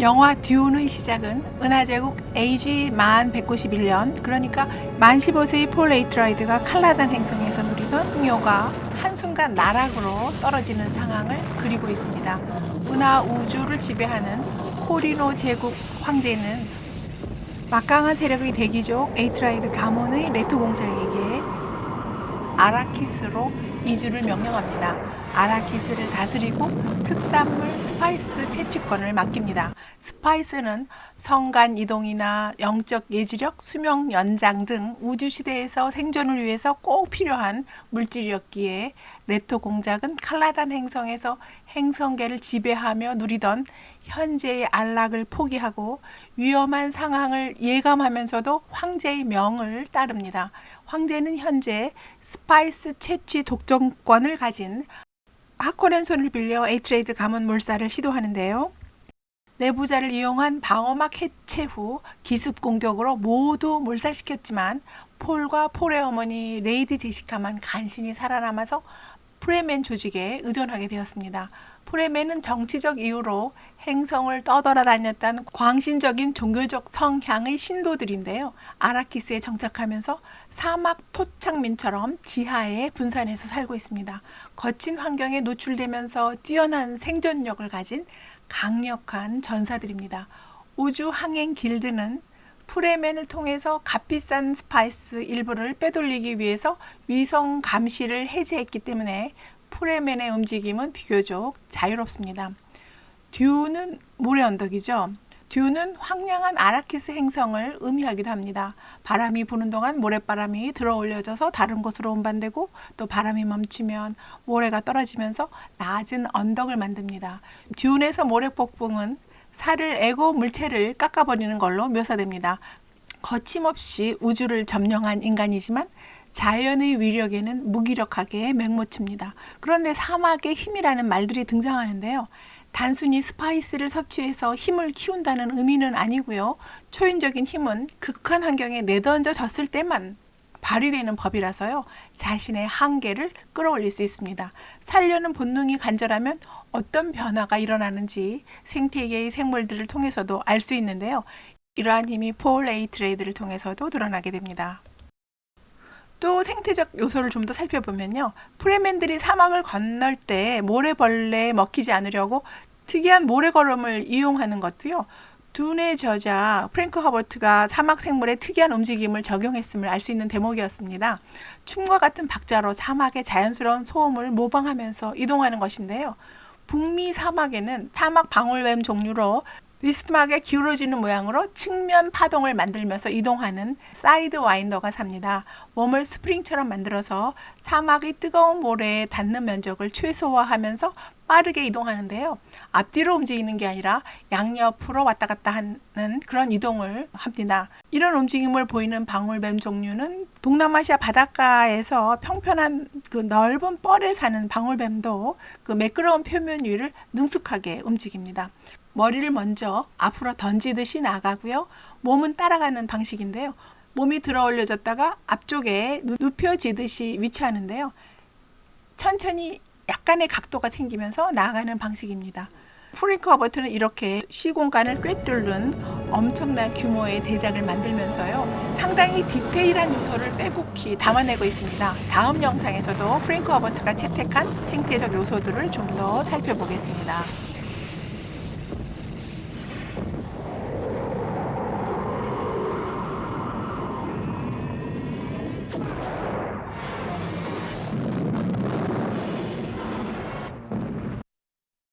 영화 듀운의 시작은 은하제국 AG 만 191년 그러니까 만 15세의 폴 레이트라이드가 칼라단 행성에서 누리던 풍요가 한순간 나락으로 떨어지는 상황을 그리고 있습니다. 은하 우주를 지배하는 코리노 제국 황제는 막강한 세력의 대기족 에이트라이드 가문의 레토 공작에게 아라키스로 이주를 명령합니다. 아라키스를 다스리고 특산물 스파이스 채취권을 맡깁니다. 스파이스는 성간 이동이나 영적 예지력, 수명 연장 등 우주 시대에서 생존을 위해서 꼭 필요한 물질이었기에 레토 공작은 칼라단 행성에서 행성계를 지배하며 누리던 현재의 안락을 포기하고 위험한 상황을 예감하면서도 황제의 명을 따릅니다. 황제는 현재 스파이스 채취 독점권을 가진 하코넨 손을 빌려 에이트레이드 가문 몰살을 시도하는데요. 내부자를 이용한 방어막 해체 후 기습 공격으로 모두 몰살시켰지만 폴과 폴의 어머니 레이디 제시카만 간신히 살아남아서 프레멘 조직에 의존하게 되었습니다. 프레멘은 정치적 이유로 행성을 떠돌아 다녔다는 광신적인 종교적 성향의 신도들인데요. 아라키스에 정착하면서 사막 토착민처럼 지하에 분산해서 살고 있습니다. 거친 환경에 노출되면서 뛰어난 생존력을 가진 강력한 전사들입니다. 우주 항행 길드는 프레멘을 통해서 값비싼 스파이스 일부를 빼돌리기 위해서 위성 감시를 해제했기 때문에 프레멘의 움직임은 비교적 자유롭습니다. 듀는 모래 언덕이죠. 듀는 황량한 아라키스 행성을 의미하기도 합니다. 바람이 부는 동안 모래바람이 들어 올려져서 다른 곳으로 운반되고 또 바람이 멈추면 모래가 떨어지면서 낮은 언덕을 만듭니다. 듀운에서 모래 폭풍은 살을 애고 물체를 깎아버리는 걸로 묘사됩니다. 거침없이 우주를 점령한 인간이지만 자연의 위력에는 무기력하게 맹모칩니다. 그런데 사막의 힘이라는 말들이 등장하는데요. 단순히 스파이스를 섭취해서 힘을 키운다는 의미는 아니고요. 초인적인 힘은 극한 환경에 내던져졌을 때만 발휘되는 법이라서요. 자신의 한계를 끌어올릴 수 있습니다. 살려는 본능이 간절하면 어떤 변화가 일어나는지 생태계의 생물들을 통해서도 알 수 있는데요. 이러한 힘이 폴 에이트레이드를 통해서도 드러나게 됩니다. 또 생태적 요소를 좀 더 살펴보면요. 프레맨들이 사막을 건널 때 모래벌레에 먹히지 않으려고 특이한 모래걸음을 이용하는 것도요. 둔의 저자 프랭크 허버트가 사막 생물의 특이한 움직임을 적용했음을 알 수 있는 대목이었습니다. 춤과 같은 박자로 사막의 자연스러운 소음을 모방하면서 이동하는 것인데요. 북미 사막에는 사막 방울뱀 종류로 비스듬하게 기울어지는 모양으로 측면 파동을 만들면서 이동하는 사이드 와인더가 삽니다. 몸을 스프링처럼 만들어서 사막의 뜨거운 모래에 닿는 면적을 최소화하면서 빠르게 이동하는데요. 앞뒤로 움직이는 게 아니라 양옆으로 왔다 갔다 하는 그런 이동을 합니다. 이런 움직임을 보이는 방울뱀 종류는 동남아시아 바닷가에서 평편한 그 넓은 뻘에 사는 방울뱀도 그 매끄러운 표면 위를 능숙하게 움직입니다. 머리를 먼저 앞으로 던지듯이 나가고요. 몸은 따라가는 방식인데요. 몸이 들어 올려졌다가 앞쪽에 눕- 눕혀지듯이 위치하는데요. 천천히 약간의 각도가 생기면서 나아가는 방식입니다. 프링크 허버트는 이렇게 시공간을 꿰뚫는 엄청난 규모의 대작을 만들면서요. 상당히 디테일한 요소를 빼곡히 담아내고 있습니다. 다음 영상에서도 프링크 허버트가 채택한 생태적 요소들을 좀 더 살펴보겠습니다.